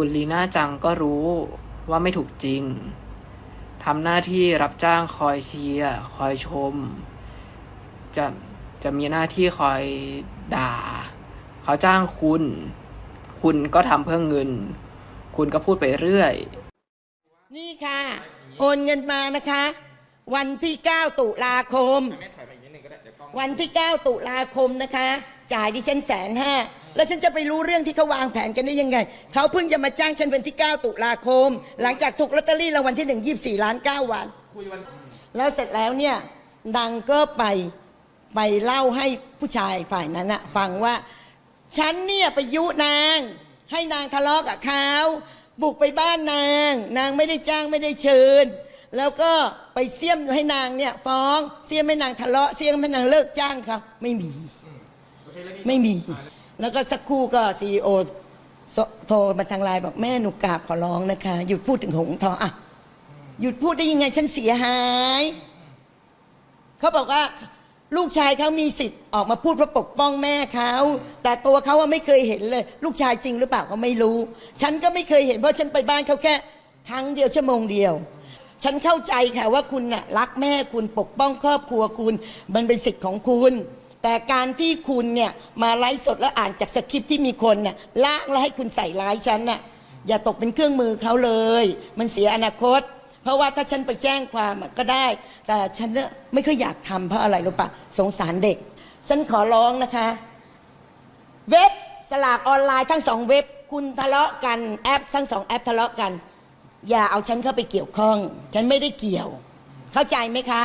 คุณลีน่าจังก็รู้ว่าไม่ถูกจริงทำหน้าที่รับจ้างคอยเชียร์คอยชม จะจะมีหน้าที่คอยด่า เขาจ้างคุณ คุณก็ทำเพื่อเงิน คุณก็พูดไปเรื่อย นี่ค่ะ โอนเงินมานะคะ วันที่ 9 ตุลาคม วันที่ 9 ตุลาคมนะคะ จ่ายดิฉันแสนห้า แล้วฉันจะไปรู้เรื่องที่เขาวางแผนกันได้ยังไง เขาเพิ่งจะมาจ้างฉันวันที่ 9 ตุลาคม หลังจากถูกลอตเตอรี่รางวัลที่ 1 24 ล้าน9วัน แล้วเสร็จแล้วเนี่ยนางก็ไปไปเล่าให้ผู้ชายฝ่ายนั้นอะฟังว่า ฉันเนี่ยไปยุนาง ให้นางทะเลาะกับเขาบุกไปบ้านนาง นางไม่ได้จ้างไม่ได้เชิญ แล้วก็ไปเสี่ยมให้นางเนี่ยฟ้องเสี่ยมให้นางทะเลาะเสี่ยมให้นางเลิกจ้างเขาไม่มี ไม่มี แล้วก็สักครู่ก็ซีโอโทรมาทางไลน์บอกแม่หนูกราบขอร้องนะคะ หยุดพูดถึงหงทองอะหยุดพูดได้ยังไงฉันเสียหายเขาบอกว่าลูกชายเขามีสิทธิ์ออกมาพูดเพื่อปกป้องแม่เขาแต่ตัวเขาว่าไม่เคยเห็นเลย ลูกชายจริงหรือเปล่าก็ไม่รู้ ฉันก็ไม่เคยเห็นเพราะฉันไปบ้านเขาแค่ครั้งเดียวชั่วโมงเดียว ฉันเข้าใจค่ะว่าคุณน่ะรักแม่คุณปกป้องครอบครัวคุณ มันเป็นสิทธิ์ของคุณ แต่การที่คุณเนี่ยมาไลฟ์สดแล้วอ่านจากสคริปต์ที่มีคนน่ะล่างแล้วให้คุณใส่ร้ายฉันน่ะอย่าตกเป็นเครื่องมือเขาเลย มันเสียอนาคต เพราะว่าถ้าฉันไปแจ้งความก็ได้ แต่ฉันเนี่ยไม่ค่อยอยากทำเพราะอะไรรู้ปะสงสารเด็ก ฉันขอร้องนะคะ เว็บสลากออนไลน์ทั้งสองเว็บ คุณทะเลาะกันแอปทั้งสองแอปทะเลาะกัน อย่าเอาฉันเข้าไปเกี่ยวข้อง ฉันไม่ได้เกี่ยว เข้าใจไหมคะ